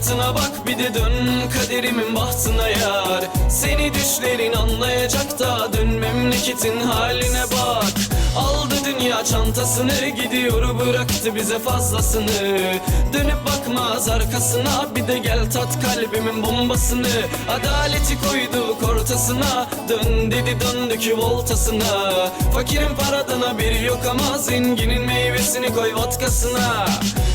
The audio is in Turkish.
rahatına bak bir de dön kaderimin bahtına yar. Seni düşlerin anlayacak da dön memleketin haline bak. Aldı dünya çantasını gidiyor bıraktı bize fazlasını. Dönüp bakmaz arkasına bir de gel tat kalbimin bombasını. Adaleti koyduk ortasına dön dedi döndük voltasına Fakirin paradan haberi yok ama zenginin meyvesini koy vodkasına